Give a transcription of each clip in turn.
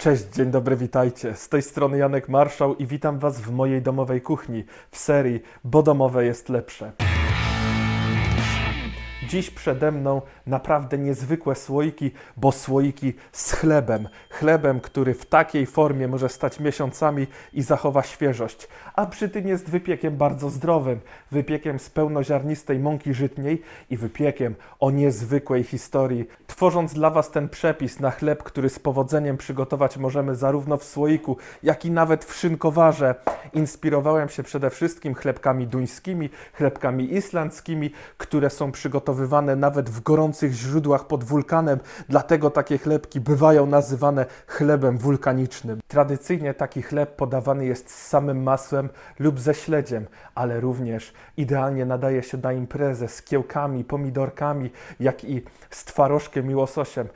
Cześć, dzień dobry, witajcie. Z tej strony Janek Marszał i witam Was w mojej domowej kuchni w serii Bo domowe jest lepsze. Dziś przede mną naprawdę niezwykłe słoiki, bo słoiki z chlebem. Chlebem, który w takiej formie może stać miesiącami i zachowa świeżość, a przy tym jest wypiekiem bardzo zdrowym. Wypiekiem z pełnoziarnistej mąki żytniej i wypiekiem o niezwykłej historii. Tworząc dla Was ten przepis na chleb, który z powodzeniem przygotować możemy zarówno w słoiku, jak i nawet w szynkowarze, inspirowałem się przede wszystkim chlebkami duńskimi, chlebkami islandzkimi, które są przygotowywane nawet w gorących źródłach pod wulkanem, dlatego takie chlebki bywają nazywane chlebem wulkanicznym. Tradycyjnie taki chleb podawany jest z samym masłem lub ze śledziem, ale również idealnie nadaje się na imprezę z kiełkami, pomidorkami, jak i z twarożkiem i łososiem.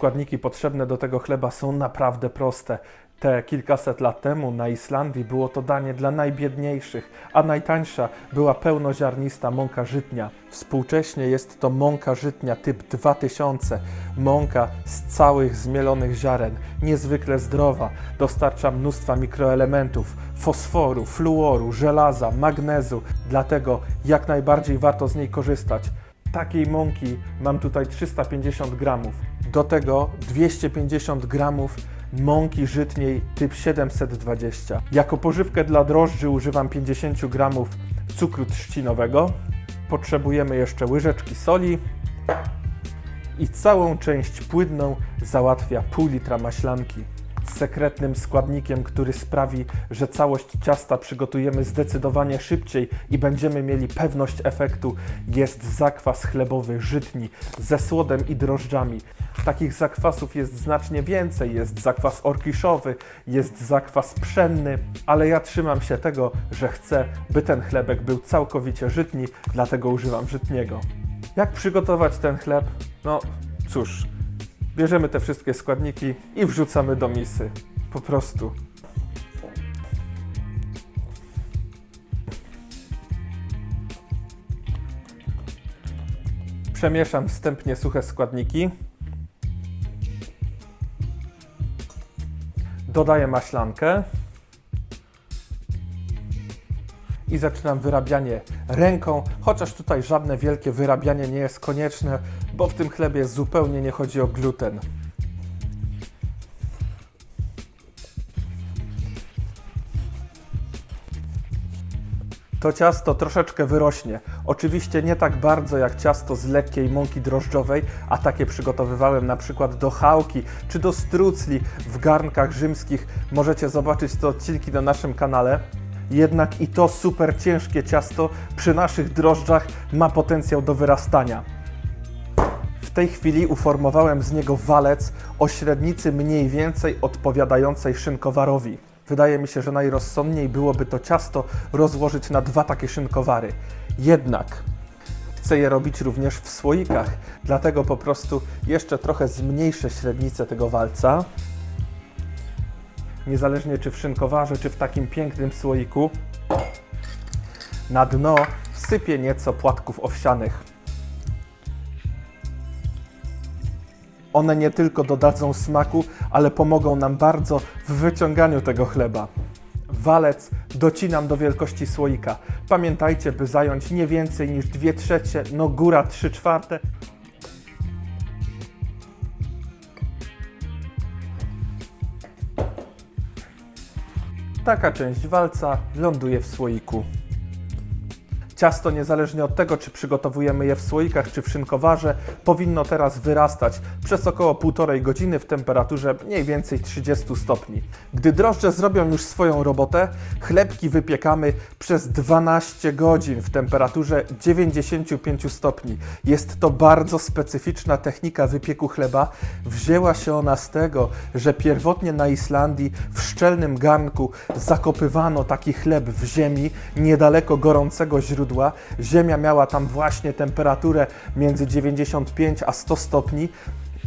Składniki potrzebne do tego chleba są naprawdę proste. Te kilkaset lat temu na Islandii było to danie dla najbiedniejszych, a najtańsza była pełnoziarnista mąka żytnia. Współcześnie jest to mąka żytnia typ 2000, mąka z całych zmielonych ziaren, niezwykle zdrowa, dostarcza mnóstwa mikroelementów, fosforu, fluoru, żelaza, magnezu, dlatego jak najbardziej warto z niej korzystać. Takiej mąki mam tutaj 350 gramów. Do tego 250 gramów mąki żytniej typ 720. Jako pożywkę dla drożdży używam 50 gramów cukru trzcinowego. Potrzebujemy jeszcze łyżeczki soli i całą część płynną załatwia pół litra maślanki. Sekretnym składnikiem, który sprawi, że całość ciasta przygotujemy zdecydowanie szybciej i będziemy mieli pewność efektu, jest zakwas chlebowy żytni ze słodem i drożdżami. Takich zakwasów jest znacznie więcej. Jest zakwas orkiszowy, jest zakwas pszenny, ale ja trzymam się tego, że chcę, by ten chlebek był całkowicie żytni, dlatego używam żytniego. Jak przygotować ten chleb? No cóż, bierzemy te wszystkie składniki i wrzucamy do misy. Po prostu. Przemieszam wstępnie suche składniki. Dodaję maślankę. I zaczynam wyrabianie ręką, chociaż tutaj żadne wielkie wyrabianie nie jest konieczne, bo w tym chlebie zupełnie nie chodzi o gluten. To ciasto troszeczkę wyrośnie. Oczywiście nie tak bardzo jak ciasto z lekkiej mąki drożdżowej, a takie przygotowywałem na przykład do chałki czy do strucli w garnkach rzymskich. Możecie zobaczyć te odcinki na naszym kanale. Jednak i to super ciężkie ciasto przy naszych drożdżach ma potencjał do wyrastania. W tej chwili uformowałem z niego walec o średnicy mniej więcej odpowiadającej szynkowarowi. Wydaje mi się, że najrozsądniej byłoby to ciasto rozłożyć na dwa takie szynkowary. Jednak chcę je robić również w słoikach, dlatego po prostu jeszcze trochę zmniejszę średnicę tego walca. Niezależnie czy w szynkowarze, czy w takim pięknym słoiku, na dno wsypię nieco płatków owsianych. One nie tylko dodadzą smaku, ale pomogą nam bardzo w wyciąganiu tego chleba. Walec docinam do wielkości słoika. Pamiętajcie, by zająć nie więcej niż 2 trzecie, no góra 3 czwarte. Taka część walca ląduje w słoiku. Ciasto, niezależnie od tego, czy przygotowujemy je w słoikach, czy w szynkowarze, powinno teraz wyrastać przez około półtorej godziny w temperaturze mniej więcej 30 stopni. Gdy drożdże zrobią już swoją robotę, chlebki wypiekamy przez 12 godzin w temperaturze 95 stopni. Jest to bardzo specyficzna technika wypieku chleba. Wzięła się ona z tego, że pierwotnie na Islandii w szczelnym garnku zakopywano taki chleb w ziemi niedaleko gorącego źródła. Ziemia miała tam właśnie temperaturę między 95 a 100 stopni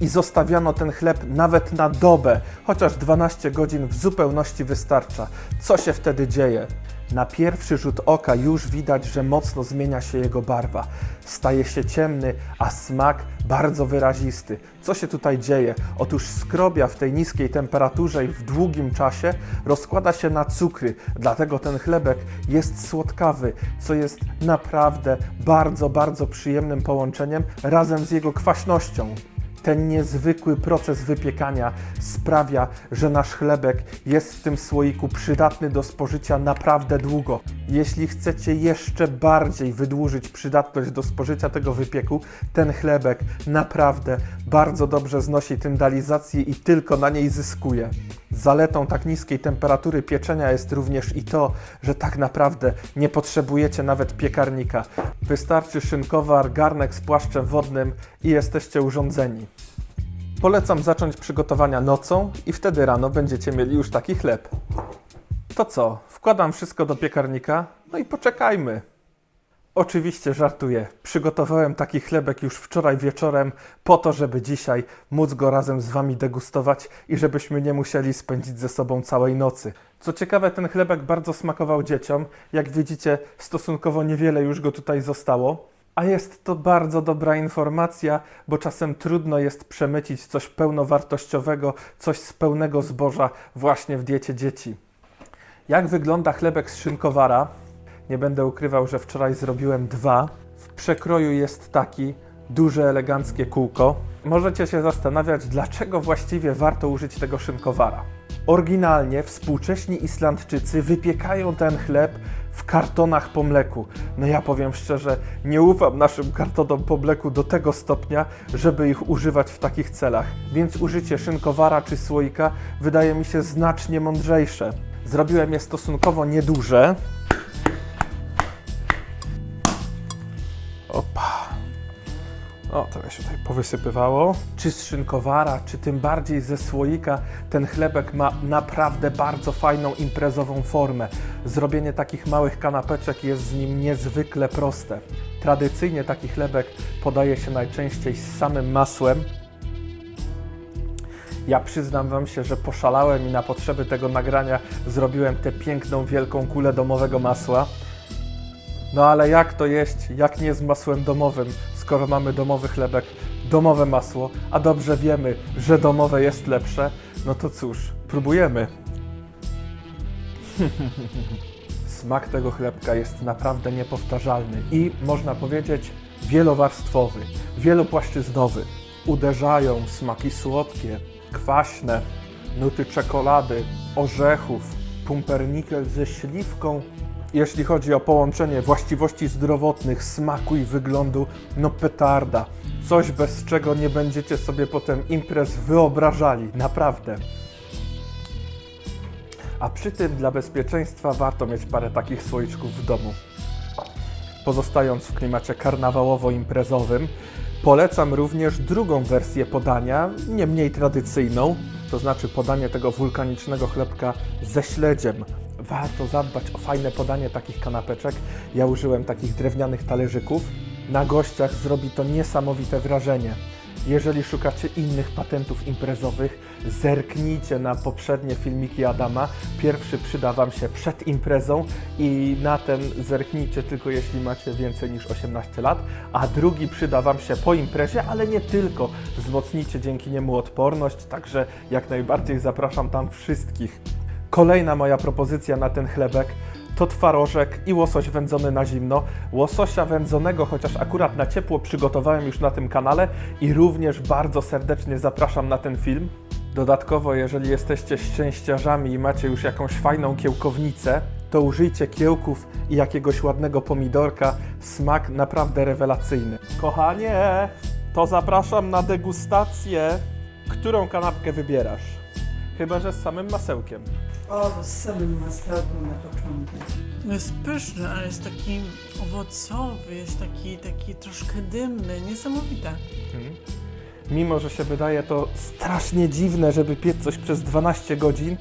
i zostawiano ten chleb nawet na dobę, chociaż 12 godzin w zupełności wystarcza. Co się wtedy dzieje? Na pierwszy rzut oka już widać, że mocno zmienia się jego barwa. Staje się ciemny, a smak bardzo wyrazisty. Co się tutaj dzieje? Otóż skrobia w tej niskiej temperaturze i w długim czasie rozkłada się na cukry, dlatego ten chlebek jest słodkawy, co jest naprawdę bardzo, bardzo przyjemnym połączeniem razem z jego kwaśnością. Ten niezwykły proces wypiekania sprawia, że nasz chlebek jest w tym słoiku przydatny do spożycia naprawdę długo. Jeśli chcecie jeszcze bardziej wydłużyć przydatność do spożycia tego wypieku, ten chlebek naprawdę bardzo dobrze znosi tyndalizację i tylko na niej zyskuje. Zaletą tak niskiej temperatury pieczenia jest również i to, że tak naprawdę nie potrzebujecie nawet piekarnika. Wystarczy szynkowar, garnek z płaszczem wodnym i jesteście urządzeni. Polecam zacząć przygotowania nocą i wtedy rano będziecie mieli już taki chleb. To co? Wkładam wszystko do piekarnika, no i poczekajmy. Oczywiście żartuję. Przygotowałem taki chlebek już wczoraj wieczorem po to, żeby dzisiaj móc go razem z Wami degustować i żebyśmy nie musieli spędzić ze sobą całej nocy. Co ciekawe, ten chlebek bardzo smakował dzieciom. Jak widzicie, stosunkowo niewiele już go tutaj zostało. A jest to bardzo dobra informacja, bo czasem trudno jest przemycić coś pełnowartościowego, coś z pełnego zboża właśnie w diecie dzieci. Jak wygląda chlebek z szynkowara? Nie będę ukrywał, że wczoraj zrobiłem dwa. W przekroju jest taki duże, eleganckie kółko. Możecie się zastanawiać, dlaczego właściwie warto użyć tego szynkowara. Oryginalnie współcześni Islandczycy wypiekają ten chleb w kartonach po mleku. No ja powiem szczerze, nie ufam naszym kartonom po mleku do tego stopnia, żeby ich używać w takich celach. Więc użycie szynkowara czy słoika wydaje mi się znacznie mądrzejsze. Zrobiłem je stosunkowo nieduże, O, trochę się tutaj powysypywało. Czy z szynkowara, czy tym bardziej ze słoika, ten chlebek ma naprawdę bardzo fajną imprezową formę. Zrobienie takich małych kanapeczek jest z nim niezwykle proste. Tradycyjnie taki chlebek podaje się najczęściej z samym masłem, ja przyznam Wam się, że poszalałem i na potrzeby tego nagrania zrobiłem tę piękną, wielką kulę domowego masła. No ale jak to jeść, jak nie z masłem domowym, skoro mamy domowy chlebek, domowe masło, a dobrze wiemy, że domowe jest lepsze, no to cóż, próbujemy. Smak tego chlebka jest naprawdę niepowtarzalny i można powiedzieć wielowarstwowy, wielopłaszczyznowy. Uderzają smaki słodkie, kwaśne, nuty czekolady, orzechów, pumpernikel ze śliwką. Jeśli chodzi o połączenie właściwości zdrowotnych, smaku i wyglądu, no petarda. Coś bez czego nie będziecie sobie potem imprez wyobrażali, naprawdę. A przy tym dla bezpieczeństwa warto mieć parę takich słoiczków w domu. Pozostając w klimacie karnawałowo-imprezowym, polecam również drugą wersję podania, nie mniej tradycyjną, to znaczy podanie tego wulkanicznego chlebka ze śledziem. Warto zadbać o fajne podanie takich kanapeczek. Ja użyłem takich drewnianych talerzyków. Na gościach zrobi to niesamowite wrażenie. Jeżeli szukacie innych patentów imprezowych, zerknijcie na poprzednie filmiki Adama. Pierwszy przyda Wam się przed imprezą i na ten zerknijcie tylko jeśli macie więcej niż 18 lat, a drugi przyda Wam się po imprezie, ale nie tylko. Wzmocnicie dzięki niemu odporność, także jak najbardziej zapraszam tam wszystkich. Kolejna moja propozycja na ten chlebek to twarożek i łosoś wędzony na zimno. Łososia wędzonego, chociaż akurat na ciepło przygotowałem już na tym kanale i również bardzo serdecznie zapraszam na ten film. Dodatkowo, jeżeli jesteście szczęściarzami i macie już jakąś fajną kiełkownicę, to użyjcie kiełków i jakiegoś ładnego pomidorka. Smak naprawdę rewelacyjny. Kochanie, to zapraszam na degustację. Którą kanapkę wybierasz? Chyba, że z samym masełkiem. O, z samym masełkiem na początek. No jest pyszny, ale jest taki owocowy, jest taki, taki troszkę dymny, niesamowite. Mhm. Mimo, że się wydaje to strasznie dziwne, żeby piec coś przez 12 godzin,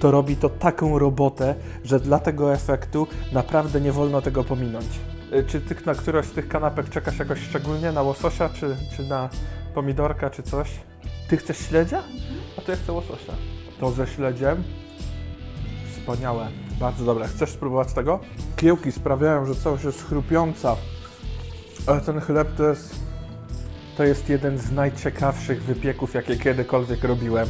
to robi to taką robotę, że dla tego efektu naprawdę nie wolno tego pominąć. Y, Czy ty na któraś z tych kanapek czekasz jakoś szczególnie? Na łososia, czy, czy na pomidorka, czy coś? Ty chcesz śledzia? A to ja chcę łososia. To ze śledziem. Wspaniałe. Bardzo dobre. Chcesz spróbować tego? Kiełki sprawiają, że całość jest chrupiąca. Ale ten chleb to jest... To jest jeden z najciekawszych wypieków, jakie kiedykolwiek robiłem,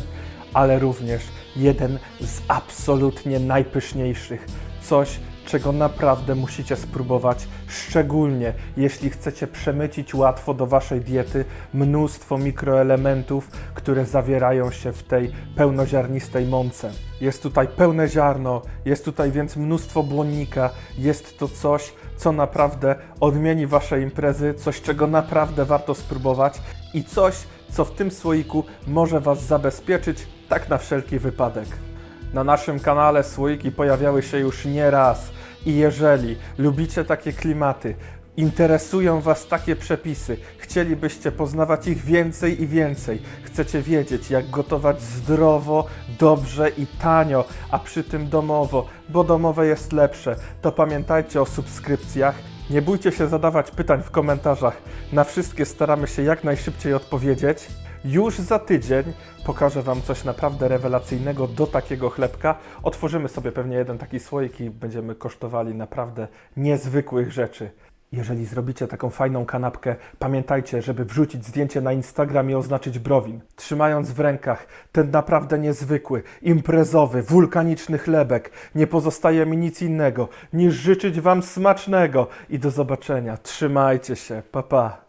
ale również jeden z absolutnie najpyszniejszych. Coś, czego naprawdę musicie spróbować, szczególnie jeśli chcecie przemycić łatwo do waszej diety mnóstwo mikroelementów, które zawierają się w tej pełnoziarnistej mące. Jest tutaj pełne ziarno, jest tutaj więc mnóstwo błonnika, jest to coś, co naprawdę odmieni wasze imprezy, coś, czego naprawdę warto spróbować i coś, co w tym słoiku może was zabezpieczyć, tak na wszelki wypadek. Na naszym kanale słoiki pojawiały się już nie raz i jeżeli lubicie takie klimaty, interesują Was takie przepisy, chcielibyście poznawać ich więcej i więcej, chcecie wiedzieć, jak gotować zdrowo, dobrze i tanio, a przy tym domowo, bo domowe jest lepsze, to pamiętajcie o subskrypcjach. Nie bójcie się zadawać pytań w komentarzach. Na wszystkie staramy się jak najszybciej odpowiedzieć. Już za tydzień pokażę Wam coś naprawdę rewelacyjnego do takiego chlebka. Otworzymy sobie pewnie jeden taki słoik i będziemy kosztowali naprawdę niezwykłych rzeczy. Jeżeli zrobicie taką fajną kanapkę, pamiętajcie, żeby wrzucić zdjęcie na Instagram i oznaczyć browin. Trzymając w rękach ten naprawdę niezwykły, imprezowy, wulkaniczny chlebek, nie pozostaje mi nic innego niż życzyć Wam smacznego i do zobaczenia. Trzymajcie się, pa pa.